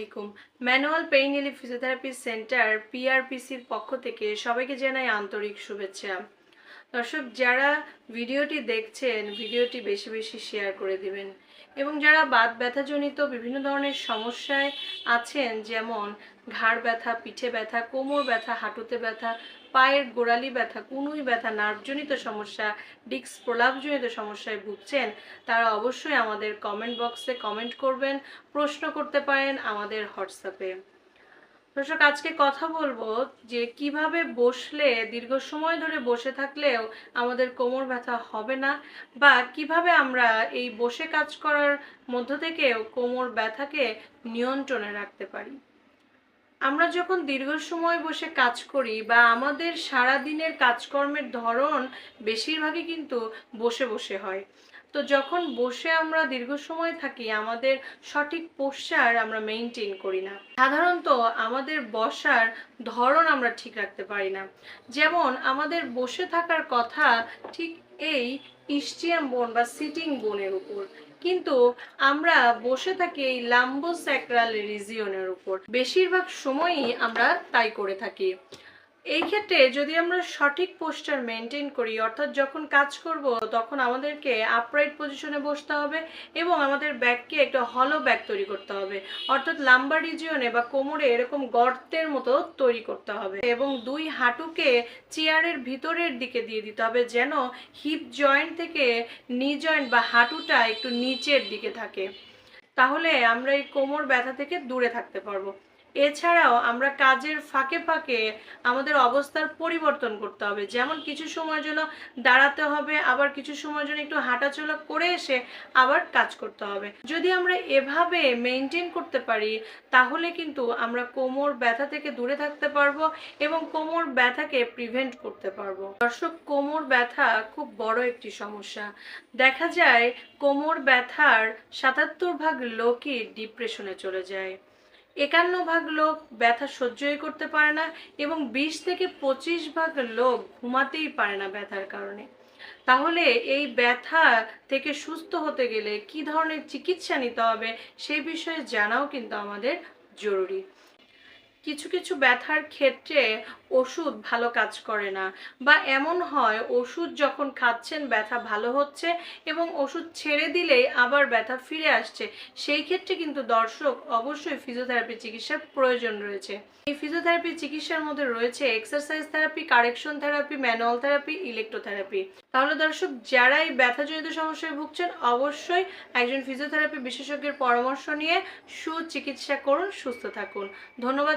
আলাইকুম। Manual pain relief physiotherapy centre পিআরপিসির পক্ষ থেকে সবাইকে জানাই আন্তরিক শুভেচ্ছা। দর্শক, যারা ভিডিওটি দেখছেন, ভিডিওটি বেশি বেশি শেয়ার করে দিবেন। এবং যারা বাত ব্যথাজনিত বিভিন্ন ধরনের সমস্যায় আছেন, যেমন ঘাড় ব্যথা, পিঠে ব্যথা, কোমর ব্যথা, হাঁটুতে ব্যথা, পায়ের গোড়ালি ব্যথা, কুনুই ব্যথা, নার্ভজনিত সমস্যা, ডিস্ক প্রলাপজনিত সমস্যায় ভুগছেন, তারা অবশ্যই আমাদের কমেন্ট বক্সে কমেন্ট করবেন, প্রশ্ন করতে পারেন আমাদের হোয়াটসঅ্যাপে দর্শক, আজকে কথা বলব যে কীভাবে বসলে দীর্ঘ সময় ধরে বসে থাকলেও আমাদের কোমর ব্যথা হবে না বা কীভাবে আমরা এই বসে কাজ করার মধ্য থেকেও কোমর ব্যথাকে নিয়ন্ত্রণে রাখতে পারি। আমরা যখন দীর্ঘ সময় বসে কাজ করি বা আমাদের সারা দিনের কাজকর্মের ধরন বেশিরভাগই কিন্তু বসে বসে হয়। তো যখন বসে আমরা দীর্ঘ সময় থাকি, আমাদের সঠিক পোশার আমরা মেনটেন করি না। সাধারণত আমাদের বসার ধরন আমরা ঠিক রাখতে পারি না। যেমন আমাদের বসে থাকার কথা ঠিক এই ইস্টিয়াম বোন বা সিটিং বোনের উপর। কিন্তু আমরা বসে থাকি এই লাম্বো স্যাক্রাল রিজিয়নের উপর। বেশিরভাগ সময়ই আমরা তাই করে থাকি। এই ক্ষেত্রে যদি আমরা সঠিক পোস্টার মেনটেন করি, অর্থাৎ যখন কাজ করব, তখন আমাদেরকে আপরাইট পজিশনে বসতে হবে এবং আমাদের ব্যাককে একটা হলো ব্যাক তৈরি করতে হবে। অর্থাৎ লাম্বার রিজিয়নে বা কোমরে এরকম গর্তের মতো তৈরি করতে হবে এবং দুই হাঁটুকে চেয়ারের ভিতরের দিকে দিয়ে দিতে হবে যেন হিপ জয়েন্ট থেকে নি জয়েন্ট বা হাঁটুটা একটু নিচের দিকে থাকে। তাহলে আমরা এই কোমর ব্যথা থেকে দূরে থাকতে পারব। এছাড়াও আমরা কাজের ফাঁকে ফাঁকে আমাদের অবস্থার পরিবর্তন করতে হবে। যেমন কিছু সময়ের জন্য দাঁড়াতে হবে, আবার কিছু সময়ের জন্য একটু হাঁটাচলা করে এসে আবার কাজ করতে হবে। যদি আমরা এভাবে মেনটেন করতে পারি, তাহলে কিন্তু আমরা কোমর ব্যথা থেকে দূরে থাকতে পারব এবং কোমর ব্যথাকে প্রিভেন্ট করতে পারব। দর্শক, কোমর ব্যথা খুব বড় একটি সমস্যা। দেখা যায়, কোমর ব্যথার সাতাত্তর ভাগ লোকই ডিপ্রেশনে চলে যায়। একান্ন ভাগ লোক ব্যথা সহ্যই করতে পারে না এবং বিশ থেকে পঁচিশ ভাগ লোক ঘুমাতেই পারে না ব্যথার কারণে। তাহলে এই ব্যথা থেকে সুস্থ হতে গেলে কি ধরনের চিকিৎসা নিতে হবে সেই বিষয়ে জানাও কিন্তু আমাদের জরুরি। কিছু কিছু ব্যথার ক্ষেত্রে ওষুধ ভালো কাজ করে না বা এমন হয় ওষুধ যখন খাচ্ছেন ব্যথা ভালো হচ্ছে এবং ওষুধ ছেড়ে দিলেই আবার ব্যথা ফিরে আসছে, সেই ক্ষেত্রে কিন্তু দর্শক অবশ্যই ফিজিওথেরাপি চিকিৎসার প্রয়োজন রয়েছে। এই ফিজিওথেরাপি চিকিৎসার মধ্যে রয়েছে exercise therapy correction therapy manual therapy electrotherapy তাহলে দর্শক যারা এই ব্যথাজনিত সমস্যায় ভুগছেন, অবশ্যই একজন ফিজিওথেরাপি বিশেষজ্ঞের পরামর্শ নিয়ে সুচিকিৎসা করুন, সুস্থ থাকুন। ধন্যবাদ